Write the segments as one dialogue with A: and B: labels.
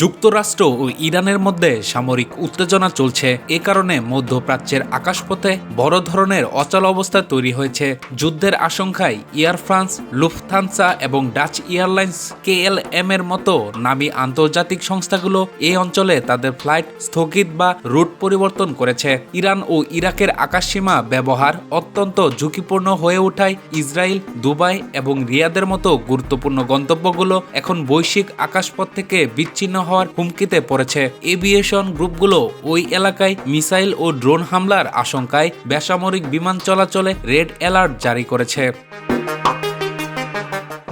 A: যুক্তরাষ্ট্র ও ইরানের মধ্যে সামরিক উত্তেজনা চলছে। এ কারণে মধ্যপ্রাচ্যের আকাশপথে বড় ধরনের অচল অবস্থা তৈরি হয়েছে। যুদ্ধের আশঙ্কায় এয়ার ফ্রান্স, লুফথানসা এবং ডাচ এয়ারলাইন্স কেএলএম এর মতো নামী আন্তর্জাতিক সংস্থাগুলো এই অঞ্চলে তাদের ফ্লাইট স্থগিত বা রুট পরিবর্তন করেছে। ইরান ও ইরাকের আকাশসীমা ব্যবহার অত্যন্ত ঝুঁকিপূর্ণ হয়ে ওঠায় ইসরায়েল, দুবাই এবং রিয়াদের মতো গুরুত্বপূর্ণ গন্তব্যগুলো এখন বৈশ্বিক আকাশপথ থেকে বিচ্ছিন্ন হওয়ার হুমকিতে পড়েছে। এভিয়েশন গ্রুপগুলো ওই এলাকায় মিসাইল ও ড্রোন হামলার আশঙ্কায় বেসামরিক বিমান চলাচলে রেড অ্যালার্ট জারি করেছে।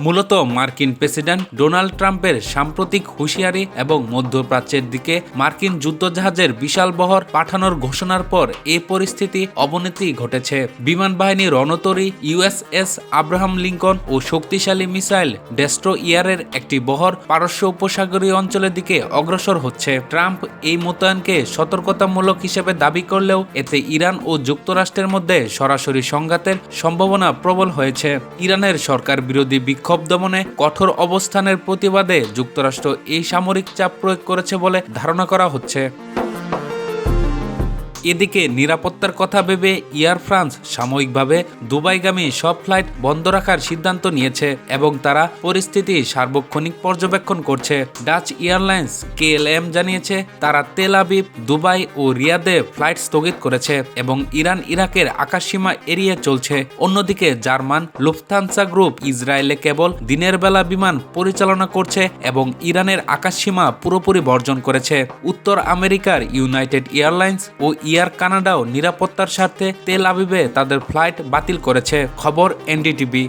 A: মূলত মার্কিন প্রেসিডেন্ট ডোনাল্ড ট্রাম্পের সাম্প্রতিক হুঁশিয়ারি এবং মধ্যপ্রাচ্যের দিকে মার্কিন যুদ্ধজাহাজের বিশাল বহর পাঠানোর ঘোষণার পর এ পরিস্থিতি অবনতি ঘটেছে। বিমান বাহিনী রণতরী ইউএসএস আব্রাহাম লিঙ্কন ও শক্তিশালী মিসাইল ডেস্ট্রো ইয়ারের একটি বহর পারস্য উপসাগরীয় অঞ্চলের দিকে অগ্রসর হচ্ছে। ট্রাম্প এই মোতায়েনকে সতর্কতামূলক হিসেবে দাবি করলেও এতে ইরান ও যুক্তরাষ্ট্রের মধ্যে সরাসরি সংঘাতের সম্ভাবনা প্রবল হয়েছে। ইরানের সরকার বিরোধী বিক্ষোভ দমনে কঠোর অবস্থানের প্রতিবাদে যুক্তরাষ্ট্র এই সামরিক চাপ প্রয়োগ করেছে বলে ধারণা করা হচ্ছে। এদিকে নিরাপত্তার কথা ভেবে এয়ার ফ্রান্স সাময়িকভাবে দুবাইগামী সব ফ্লাইট বন্ধ রাখার সিদ্ধান্ত নিয়েছে এবং তারা পরিস্থিতি সার্বক্ষণিক পর্যবেক্ষণ করছে। ডাচ এয়ারলাইন্স কেএলএম জানিয়েছে, তারা তেল আবিব, দুবাই ও রিয়াদে ফ্লাইট স্থগিত করেছে এবং ইরান ইরাকের আকাশসীমা এড়িয়ে চলছে। অন্যদিকে জার্মান লুফথানসা গ্রুপ ইসরায়েলে কেবল দিনের বেলা বিমান পরিচালনা করছে এবং ইরানের আকাশসীমা পুরোপুরি বর্জন করেছে। উত্তর আমেরিকার ইউনাইটেড এয়ারলাইন্স ও এয়ার কানাডাও নিরাপত্তার স্বার্থে তেল আবিবে তাদের ফ্লাইট বাতিল করেছে। খবর এনডিটিভি।